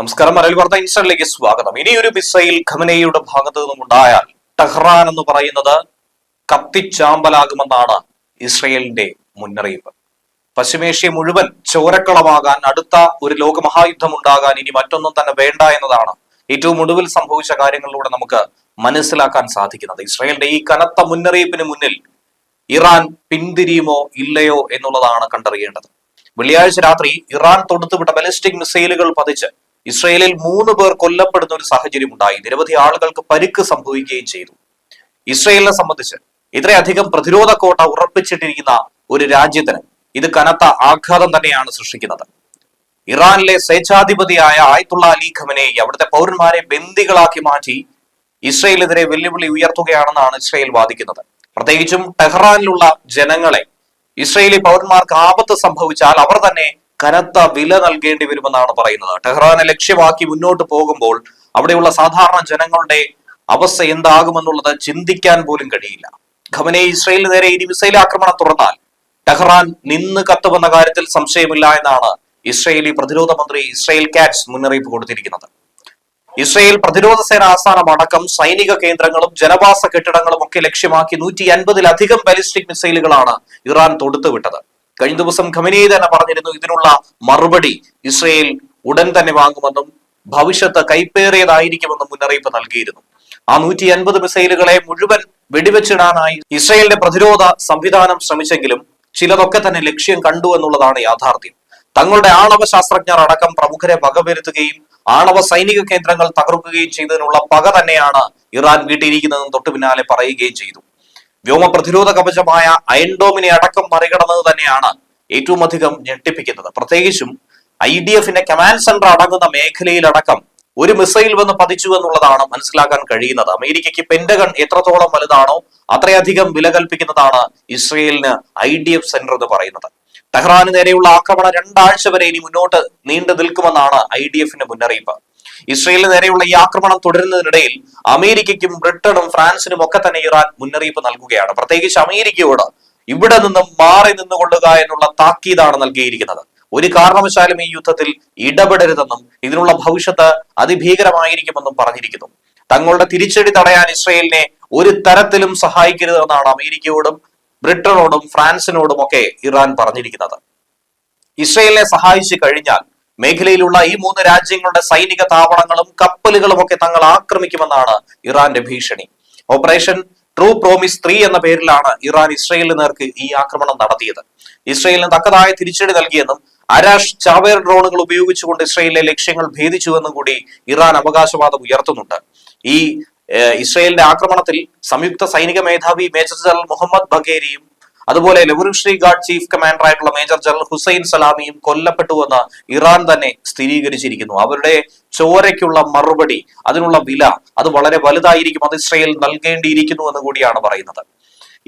നമസ്കാരം. മലയാളി വാർത്ത ഇൻസ്റ്ററിലേക്ക് സ്വാഗതം. ഇനിയൊരു മിസൈൽ ഖമനയുടെ ഭാഗത്ത് നിന്നുണ്ടായാൽ ടെഹ്റാൻ എന്ന് പറയുന്നത് കത്തിച്ചാമ്പലാകുമെന്നാണ് ഇസ്രയേലിന്റെ മുന്നറിയിപ്പ്. പശ്ചിമേഷ്യ മുഴുവൻ ചോരക്കളമാകാൻ അടുത്ത ഒരു ലോകമഹായുദ്ധം ഉണ്ടാകാൻ ഇനി മറ്റൊന്നും തന്നെ വേണ്ട എന്നതാണ് ഏറ്റവും ഒടുവിൽ സംഭവിച്ച കാര്യങ്ങളിലൂടെ നമുക്ക് മനസ്സിലാക്കാൻ സാധിക്കുന്നത്. ഇസ്രയേലിന്റെ ഈ കനത്ത മുന്നറിയിപ്പിന് മുന്നിൽ ഇറാൻ പിന്തിരിയുമോ ഇല്ലയോ എന്നുള്ളതാണ് കണ്ടറിയേണ്ടത്. വെള്ളിയാഴ്ച രാത്രി ഇറാൻ തൊടുത്തുവിട്ട ബലിസ്റ്റിക് മിസൈലുകൾ പതിച്ച് ഇസ്രയേലിൽ മൂന്ന് പേർ കൊല്ലപ്പെടുന്ന ഒരു സാഹചര്യം ഉണ്ടായി. നിരവധി ആളുകൾക്ക് പരിക്ക് സംഭവിക്കുകയും ചെയ്തു. ഇസ്രയേലിനെ സംബന്ധിച്ച് ഇത്രയധികം പ്രതിരോധ കോട്ട ഉറപ്പിച്ചിട്ടിരിക്കുന്ന ഒരു രാജ്യത്തിന് ഇത് കനത്ത ആഘാതം തന്നെയാണ് സൃഷ്ടിക്കുന്നത്. ഇറാനിലെ സ്വേച്ഛാധിപതിയായ ആയത്തുള്ള അലി ഖമനേയി അവിടുത്തെ പൗരന്മാരെ ബന്ദികളാക്കി മാറ്റി ഇസ്രയേലിനെതിരെ വെല്ലുവിളി ഉയർത്തുകയാണെന്നാണ് ഇസ്രയേൽ വാദിക്കുന്നത്. പ്രത്യേകിച്ചും ടെഹ്റാനിലുള്ള ജനങ്ങളെ ഇസ്രയേലി പൗരന്മാർക്ക് ആപത്ത് സംഭവിച്ചാൽ അവർ തന്നെ കനത്ത വില നൽകേണ്ടി വരുമെന്നാണ് പറയുന്നത്. ടെഹ്റാനെ ലക്ഷ്യമാക്കി മുന്നോട്ട് പോകുമ്പോൾ അവിടെയുള്ള സാധാരണ ജനങ്ങളുടെ അവസ്ഥ എന്താകുമെന്നുള്ളത് ചിന്തിക്കാൻ പോലും കഴിയില്ല. ഖമനെ ഇസ്രയേലിന് നേരെ ഇനി മിസൈൽ ആക്രമണം തുറന്നാൽ ടെഹ്റാൻ നിന്ന് കത്തുമെന്ന കാര്യത്തിൽ സംശയമില്ല എന്നാണ് ഇസ്രയേലി പ്രതിരോധ മന്ത്രി ഇസ്രയേൽ കാറ്റ്സ് മുന്നറിയിപ്പ് കൊടുത്തിരിക്കുന്നത്. ഇസ്രയേൽ പ്രതിരോധ സേന ആസ്ഥാനം അടക്കം സൈനിക കേന്ദ്രങ്ങളും ജനവാസ കെട്ടിടങ്ങളും ഒക്കെ ലക്ഷ്യമാക്കി നൂറ്റി അൻപതിലധികം ബാലിസ്റ്റിക് മിസൈലുകളാണ് ഇറാൻ തൊടുത്തുവിട്ടത്. കഴിഞ്ഞ ദിവസം ഖമനി തന്നെ പറഞ്ഞിരുന്നു ഇതിനുള്ള മറുപടി ഇസ്രയേൽ ഉടൻ തന്നെ വാങ്ങുമെന്നും ഭവിഷ്യത്ത് കൈപ്പേറിയതായിരിക്കുമെന്നും മുന്നറിയിപ്പ് നൽകിയിരുന്നു. ആ നൂറ്റി അൻപത് മിസൈലുകളെ മുഴുവൻ വെടിവെച്ചിടാനായി ഇസ്രയേലിന്റെ പ്രതിരോധ സംവിധാനം ശ്രമിച്ചെങ്കിലും ചിലതൊക്കെ തന്നെ ലക്ഷ്യം കണ്ടു എന്നുള്ളതാണ് യാഥാർത്ഥ്യം. തങ്ങളുടെ ആണവ ശാസ്ത്രജ്ഞർ അടക്കം പ്രമുഖരെ വകവരുത്തുകയും ആണവ സൈനിക കേന്ദ്രങ്ങൾ തകർക്കുകയും ചെയ്തതിനുള്ള പക തന്നെയാണ് ഇറാൻ വീട്ടിയിരിക്കുന്നതെന്ന് തൊട്ടു പിന്നാലെ പറയുകയും ചെയ്തു. വ്യോമ പ്രതിരോധ കവചമായ അയൻഡോമിനെ അടക്കം മറികടന്നത് തന്നെയാണ് ഏറ്റവും അധികം ഞെട്ടിപ്പിക്കുന്നത്. പ്രത്യേകിച്ചും ഐ ഡി എഫിന്റെ കമാൻഡ് സെന്റർ അടങ്ങുന്ന മേഖലയിലടക്കം ഒരു മിസൈൽ വന്ന് പതിച്ചു എന്നുള്ളതാണ് മനസ്സിലാക്കാൻ കഴിയുന്നത്. അമേരിക്കയ്ക്ക് പെന്റഗൺ എത്രത്തോളം വലുതാണോ അത്രയധികം വില കൽപ്പിക്കുന്നതാണ് ഇസ്രയേലിന് ഐ ഡി എഫ് സെന്റർ എന്ന് പറയുന്നത്. ടെഹ്റാന് നേരെയുള്ള ആക്രമണം രണ്ടാഴ്ച വരെ ഇനി മുന്നോട്ട് നീണ്ടു നിൽക്കുമെന്നാണ് ഐ ഡി എഫിന്റെ മുന്നറിയിപ്പ്. ഇസ്രയേലിന് നേരെയുള്ള ഈ ആക്രമണം തുടരുന്നതിനിടയിൽ അമേരിക്കയ്ക്കും ബ്രിട്ടനും ഫ്രാൻസിനും ഒക്കെ തന്നെ ഇറാൻ മുന്നറിയിപ്പ് നൽകുകയാണ്. പ്രത്യേകിച്ച് അമേരിക്കയോട് ഇവിടെ നിന്നും മാറി നിന്നുകൊള്ളുക എന്നുള്ള താക്കീതാണ് നൽകിയിരിക്കുന്നത്. ഒരു കാരണവശാലും ഈ യുദ്ധത്തിൽ ഇടപെടരുതെന്നും ഇതിനുള്ള ഭവിഷ്യത്ത് അതിഭീകരമായിരിക്കുമെന്നും പറഞ്ഞിരിക്കുന്നു. തങ്ങളുടെ തിരിച്ചടി തടയാൻ ഇസ്രയേലിനെ ഒരു തരത്തിലും സഹായിക്കരുതെന്നാണ് അമേരിക്കയോടും ബ്രിട്ടനോടും ഫ്രാൻസിനോടും ഒക്കെ ഇറാൻ പറഞ്ഞിരിക്കുന്നത്. ഇസ്രയേലിനെ സഹായിച്ചു കഴിഞ്ഞാൽ മേഖലയിലുള്ള ഈ മൂന്ന് രാജ്യങ്ങളുടെ സൈനിക താവളങ്ങളും കപ്പലുകളും ഒക്കെ തങ്ങൾ ആക്രമിക്കുമെന്നാണ് ഇറാന്റെ ഭീഷണി. ഓപ്പറേഷൻ ട്രൂ പ്രോമിസ് ത്രീ എന്ന പേരിലാണ് ഇറാൻ ഇസ്രയേലിന് നേർക്ക് ഈ ആക്രമണം നടത്തിയത്. ഇസ്രയേലിന് തക്കതായ തിരിച്ചടി നൽകിയെന്നും അരാഷ് ചാവേർ ഡ്രോണുകൾ ഉപയോഗിച്ചുകൊണ്ട് ഇസ്രയേലിലെ ലക്ഷ്യങ്ങൾ ഭേദിച്ചുവെന്നും കൂടി ഇറാൻ അവകാശവാദം ഉയർത്തുന്നുണ്ട്. ഈ ഇസ്രയേലിന്റെ ആക്രമണത്തിൽ സംയുക്ത സൈനിക മേധാവി മേജർ ജനറൽ മുഹമ്മദ് ബഗേരിയും അതുപോലെ റവല്യൂഷണറി ഗാർഡ് ചീഫ് കമാൻഡർ ആയിട്ടുള്ള മേജർ ജനറൽ ഹുസൈൻ സലാമിയും കൊല്ലപ്പെട്ടുവെന്ന് ഇറാൻ തന്നെ സ്ഥിരീകരിച്ചിരിക്കുന്നു. അവരുടെ ചോരയ്ക്കുള്ള മറുപടി അതിനുള്ള വില അത് വളരെ വലുതായിരിക്കും. അത് ഇസ്രയേൽ നൽകേണ്ടിയിരിക്കുന്നു എന്ന് കൂടിയാണ് പറയുന്നത്.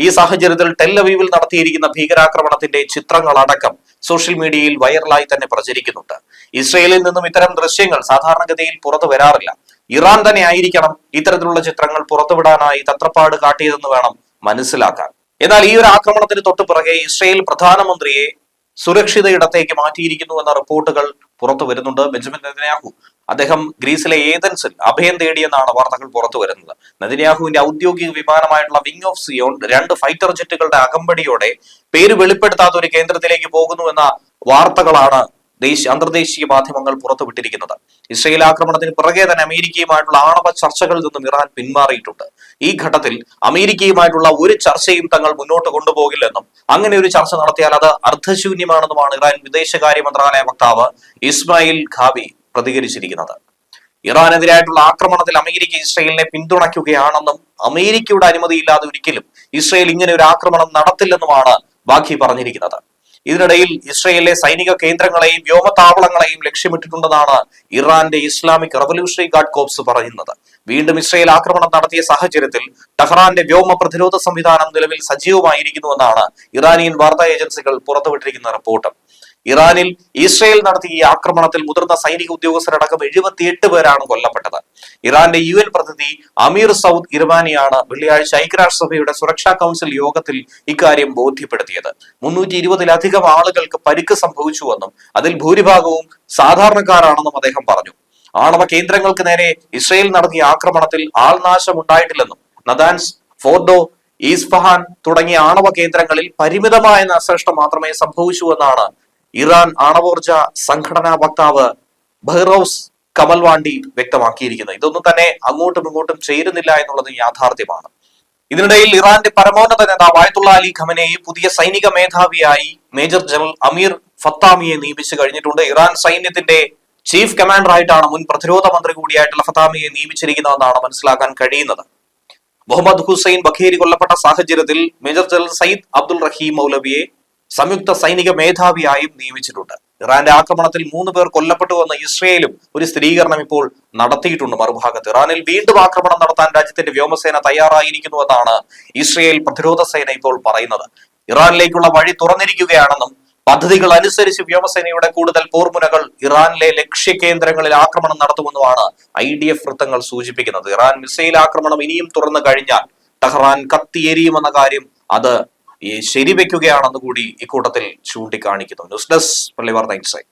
ഈ സാഹചര്യത്തിൽ ടെല്ലവീവിൽ നടത്തിയിരിക്കുന്ന ഭീകരാക്രമണത്തിന്റെ ചിത്രങ്ങൾ അടക്കം സോഷ്യൽ മീഡിയയിൽ വൈറലായി തന്നെ പ്രചരിക്കുന്നുണ്ട്. ഇസ്രയേലിൽ നിന്നും ഇത്തരം ദൃശ്യങ്ങൾ സാധാരണഗതിയിൽ പുറത്തു വരാറില്ല. ഇറാൻ തന്നെ ആയിരിക്കണം ഇത്തരത്തിലുള്ള ചിത്രങ്ങൾ പുറത്തുവിടാനായി തത്രപ്പാട് കാട്ടിയതെന്ന് വേണം മനസ്സിലാക്കാൻ. എന്നാൽ ഈ ഒരു ആക്രമണത്തിന് തൊട്ടു പിറകെ ഇസ്രയേൽ പ്രധാനമന്ത്രിയെ സുരക്ഷിത ഇടത്തേക്ക് മാറ്റിയിരിക്കുന്നു എന്ന റിപ്പോർട്ടുകൾ പുറത്തു വരുന്നുണ്ട്. ബെഞ്ചമിൻ നെതന്യാഹു അദ്ദേഹം ഗ്രീസിലെ ഏതൻസിൽ അഭയം തേടിയെന്നാണ് വാർത്തകൾ പുറത്തു വരുന്നത്. നെതന്യാഹുവിന്റെ ഔദ്യോഗിക വിമാനമായിട്ടുള്ള വിങ് ഓഫ് സിയോൺ രണ്ട് ഫൈറ്റർ ജെറ്റുകളുടെ അകമ്പടിയോടെ പേര് വെളിപ്പെടുത്താത്ത ഒരു കേന്ദ്രത്തിലേക്ക് പോകുന്നു എന്ന വാർത്തകളാണ് ദേശീയ അന്തർദേശീയ മാധ്യമങ്ങൾ പുറത്തുവിട്ടിരിക്കുന്നത്. ഇസ്രയേൽ ആക്രമണത്തിന് പിറകെ തന്നെ അമേരിക്കയുമായിട്ടുള്ള ആണവ ചർച്ചകളിൽ നിന്നും ഇറാൻ പിന്മാറിയിട്ടുണ്ട്. ഈ ഘട്ടത്തിൽ അമേരിക്കയുമായിട്ടുള്ള ഒരു ചർച്ചയും തങ്ങൾ മുന്നോട്ട് കൊണ്ടുപോകില്ലെന്നും അങ്ങനെ ഒരു ചർച്ച നടത്തിയാൽ അത് അർത്ഥശൂന്യമാണെന്നുമാണ് ഇറാൻ വിദേശകാര്യ മന്ത്രാലയ വക്താവ് ഇസ്മായിൽ ഖാബി പ്രതികരിച്ചിരിക്കുന്നത്. ഇറാനെതിരായിട്ടുള്ള ആക്രമണത്തിൽ അമേരിക്ക ഇസ്രയേലിനെ പിന്തുണയ്ക്കുകയാണെന്നും അമേരിക്കയുടെ അനുമതിയില്ലാതെ ഒരിക്കലും ഇസ്രയേൽ ഇങ്ങനെ ഒരു ആക്രമണം നടത്തില്ലെന്നുമാണ് ബാഖി പറഞ്ഞിരിക്കുന്നത്. ഇതിനിടയിൽ ഇസ്രയേലിലെ സൈനിക കേന്ദ്രങ്ങളെയും വ്യോമതാവളങ്ങളെയും ലക്ഷ്യമിട്ടിട്ടുണ്ടെന്നാണ് ഇറാന്റെ ഇസ്ലാമിക് റവല്യൂഷണറി ഗാർഡ് കോപ്സ് പറയുന്നത്. വീണ്ടും ഇസ്രയേൽ ആക്രമണം നടത്തിയ സാഹചര്യത്തിൽ ടെഹ്റാന്റെ വ്യോമ പ്രതിരോധ സംവിധാനം നിലവിൽ സജീവമായിരിക്കുന്നുവെന്നാണ് ഇറാനിയൻ വാർത്താ ഏജൻസികൾ പുറത്തുവിട്ടിരിക്കുന്ന റിപ്പോർട്ട്. ഇറാനിൽ ഇസ്രയേൽ നടത്തിയ ഈ ആക്രമണത്തിൽ മുതിർന്ന സൈനിക ഉദ്യോഗസ്ഥരടക്കം എഴുപത്തിയെട്ട് പേരാണ് കൊല്ലപ്പെട്ടത്. ഇറാന്റെ യു എൻ പ്രതിനിധി അമീർ സൗദ് ഇർവാനിയാണ് വെള്ളിയാഴ്ച ഐക്യരാഷ്ട്രസഭയുടെ സുരക്ഷാ കൗൺസിൽ യോഗത്തിൽ ഇക്കാര്യം ബോധ്യപ്പെടുത്തിയത്. മുന്നൂറ്റി ഇരുപതിലധികം ആളുകൾക്ക് പരിക്ക് സംഭവിച്ചുവെന്നും അതിൽ ഭൂരിഭാഗവും സാധാരണക്കാരാണെന്നും അദ്ദേഹം പറഞ്ഞു. ആണവ കേന്ദ്രങ്ങൾക്ക് നേരെ ഇസ്രയേൽ നടത്തിയ ആക്രമണത്തിൽ ആൾനാശം ഉണ്ടായിട്ടില്ലെന്നും നദാൻസ് ഫോർഡോ ഈസ്ഫഹാൻ തുടങ്ങിയ ആണവ കേന്ദ്രങ്ങളിൽ പരിമിതമായ നാശനഷ്ടം മാത്രമേ സംഭവിച്ചുവെന്നാണ് ഇറാൻ ആണവോർജ സംഘടനാ വക്താവ് ബഹ്റൌസ് കമൽവാണ്ടി വ്യക്തമാക്കിയിരിക്കുന്നത് ഇതൊന്നും തന്നെ അങ്ങോട്ടും ഇങ്ങോട്ടും ചേരുന്നില്ല എന്നുള്ളത് യാഥാർത്ഥ്യമാണ്. ഇതിനിടയിൽ ഇറാന്റെ പരമോന്നത നേതാവ് ആയത്തുള്ള അലി ഖമനെയെ പുതിയ സൈനിക മേധാവിയായി മേജർ ജനറൽ അമീർ ഫത്താമിയെ നിയമിച്ചു കഴിഞ്ഞിട്ടുണ്ട്. ഇറാൻ സൈന്യത്തിന്റെ ചീഫ് കമാൻഡർ ആയിട്ടാണ് മുൻ പ്രതിരോധ മന്ത്രി കൂടിയായിട്ടുള്ള ഫത്താമിയെ നിയമിച്ചിരിക്കുന്നതെന്നാണ് മനസ്സിലാക്കാൻ കഴിയുന്നത്. മുഹമ്മദ് ഹുസൈൻ ബഖേരി കൊല്ലപ്പെട്ട സാഹചര്യത്തിൽ major general Sayyid Abdul Rahim മൗലവിയെ സംയുക്ത സൈനിക മേധാവിയായും നിയമിച്ചിട്ടുണ്ട്. ഇറാന്റെ ആക്രമണത്തിൽ മൂന്ന് പേർ കൊല്ലപ്പെട്ടുവെന്ന് ഇസ്രയേലും ഒരു സ്ഥിരീകരണം ഇപ്പോൾ നടത്തിയിട്ടുണ്ട് മറുഭാഗത്ത്. ഇറാനിൽ വീണ്ടും ആക്രമണം നടത്താൻ രാജ്യത്തിന്റെ വ്യോമസേന തയ്യാറായിരിക്കുന്നുവെന്നാണ് ഇസ്രയേൽ പ്രതിരോധ സേന ഇപ്പോൾ പറയുന്നത്. ഇറാനിലേക്കുള്ള വഴി തുറന്നിരിക്കുകയാണെന്നും പദ്ധതികൾ അനുസരിച്ച് വ്യോമസേനയുടെ കൂടുതൽ പോർമുനകൾ ഇറാനിലെ ലക്ഷ്യ കേന്ദ്രങ്ങളിൽ ആക്രമണം നടത്തുമെന്നുമാണ് ഐ ഡി എഫ് വൃത്തങ്ങൾ സൂചിപ്പിക്കുന്നത്. ഇറാൻ മിസൈൽ ആക്രമണം ഇനിയും തുറന്നു കഴിഞ്ഞാൽ ടെഹ്റാൻ കത്തിയെരിയുമെന്ന കാര്യം അത് ഈ ശരിവെക്കുകയാണെന്ന് കൂടി ഇക്കൂട്ടത്തിൽ ചൂണ്ടിക്കാണിക്കുന്നു. ന്യൂസ് ഡെസ്ക് പള്ളിവാർത്ത ഇൻസൈറ്റ്.